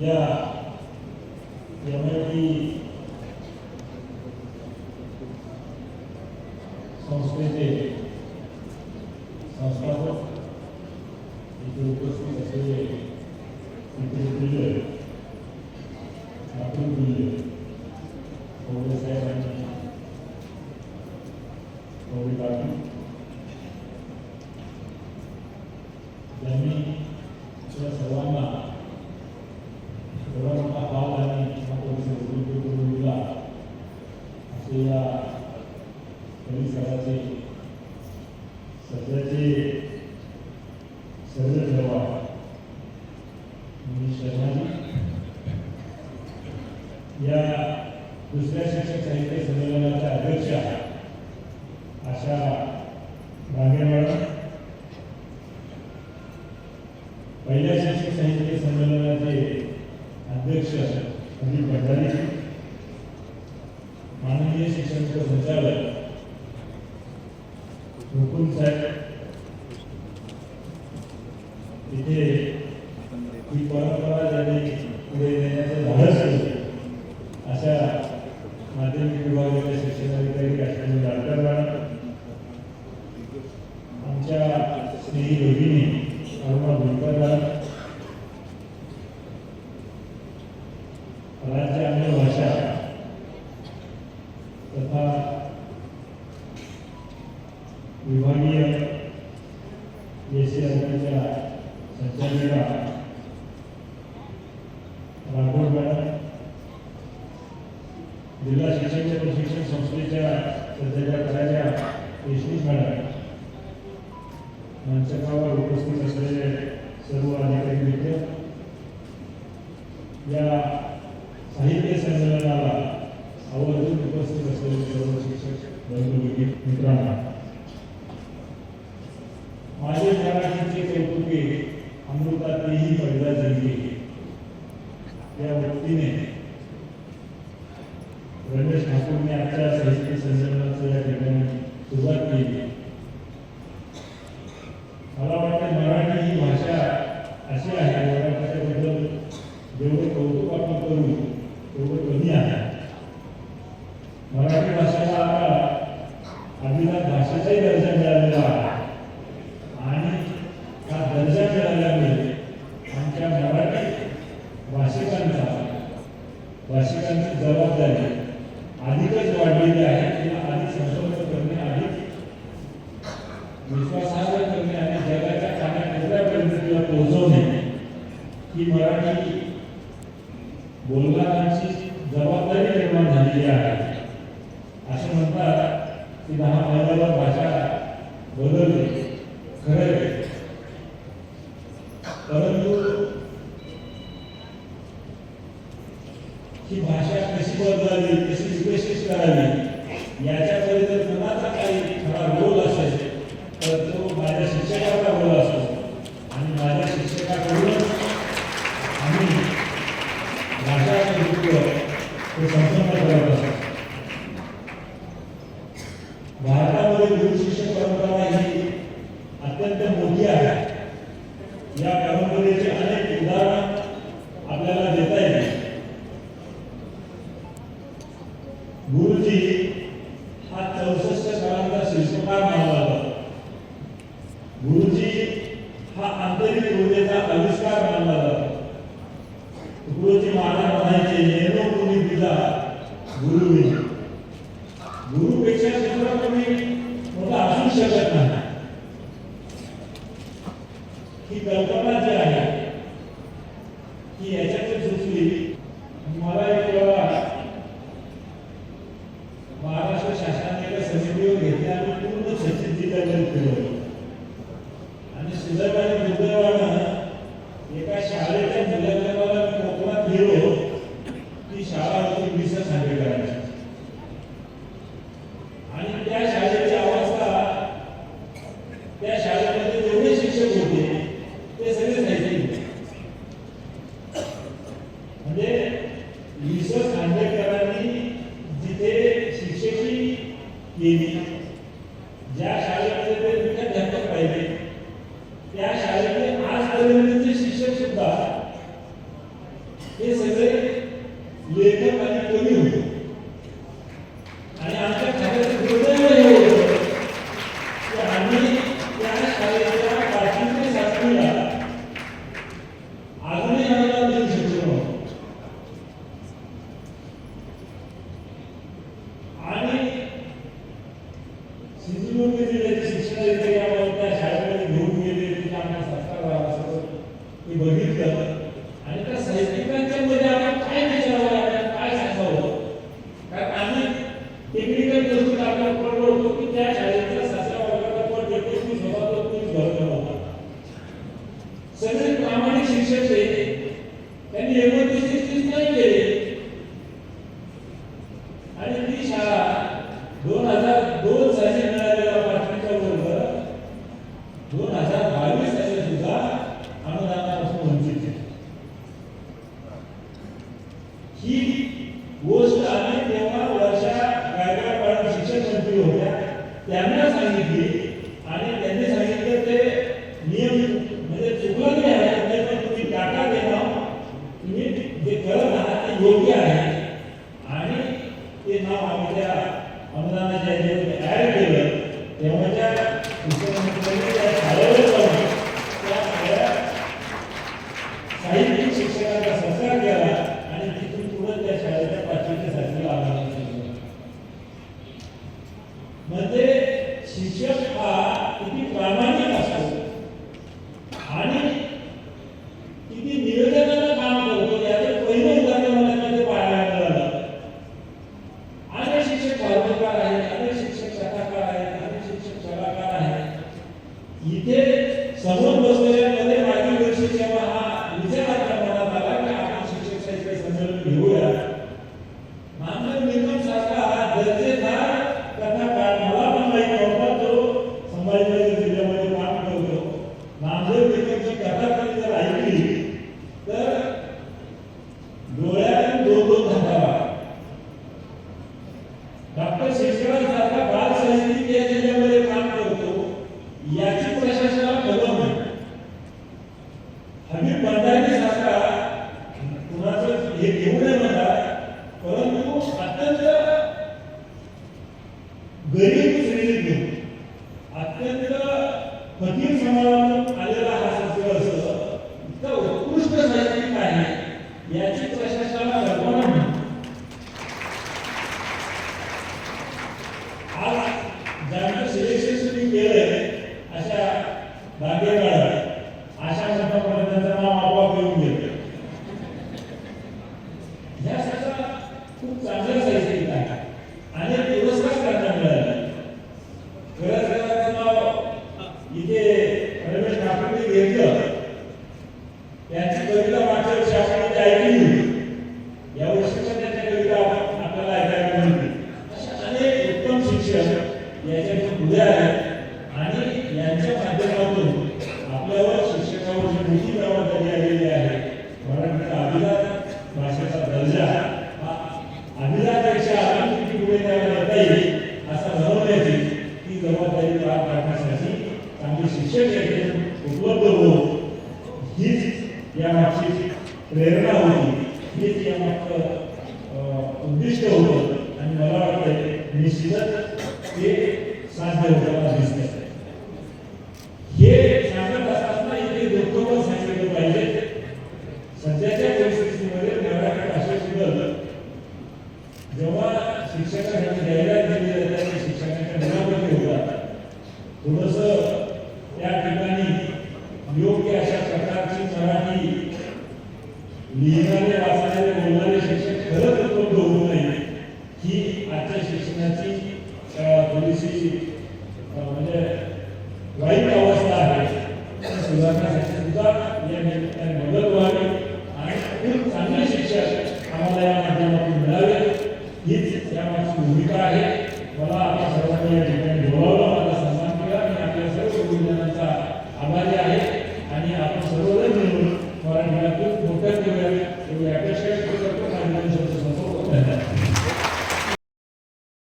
या संस्थेचे आशा मॅडम पहिल्या शैक्षिक साहित्य संमेलनाचे अध्यक्ष अनिल भंडारी माननीय शिक्षण संचालक हुकुम साहेब इथे ही परंपरा ज्यांनी पुढे जिल्हा शिक्षण प्रशिक्षण संस्थेच्या सध्याच्या करायच्या देशमुख मॅडम मंचकावर उपस्थित असलेले सर्व अधिकारी मित्र या साहित्य संमेलनाला आवर्जून उपस्थित असलेले सर्व शिक्षक बंधू मित्रांना माझे मराठीचे कौतुके अमृतातेही पहिला जंगी या व्यक्तीने मला वाटतं मराठी ही भाषा अशी आहे मराठीच्याबद्दल जेवढं कौतुक आपण तेवढं कमी आहे मराठी भाषेला आता अभिजात भाषेचाही दर्जा जबाबदारी निर्माण झालेली आहे. असं म्हणतात की दहा महिन्याला भाषा बदलली खरं परंतु ही भाषा कशी बदलावी कशी विकसित करावी याच्या ಅವಿಷ್ಕಾರ आणि ती शाळा दोन हजार दोन साली मिळालेला पाठवीचा बरोबर दोन हजार बावीस साली सुद्धा अनुदानापासून वंचित आहे. ही गोष्ट आम्ही तेव्हा वर्षा गायकवाड शिक्षण मंत्री होत्या त्यांना सांगितली आणि त्यांनी सांगितलं माध्यमातून आलेला हा सगळं असं उत्कृष्ट साहित्यिक आहे. याची प्रशासनाला जबाबदारी पार पाडण्यासाठी चांगले शिक्षक उपलब्ध होऊन हीच या मागची प्रेरणा होती हीच या मागचं उद्दिष्ट होतं. आणि मला वाटतं निश्चितच लिहिणारे वाचणारे बोलणारे शिक्षक खरंच उपलब्ध होऊ नाही. ही आजच्या शिक्षणाची थोडीशी म्हणजे वाईट अवस्था आहे. सुधारण्यासाठी सुद्धा या निमित्ताने मदत व्हावी आणि खूप चांगले शिक्षक आम्हाला या माध्यमातून मिळावे. हीच या माझी भूमिका आहे. मला आता सर्वांना या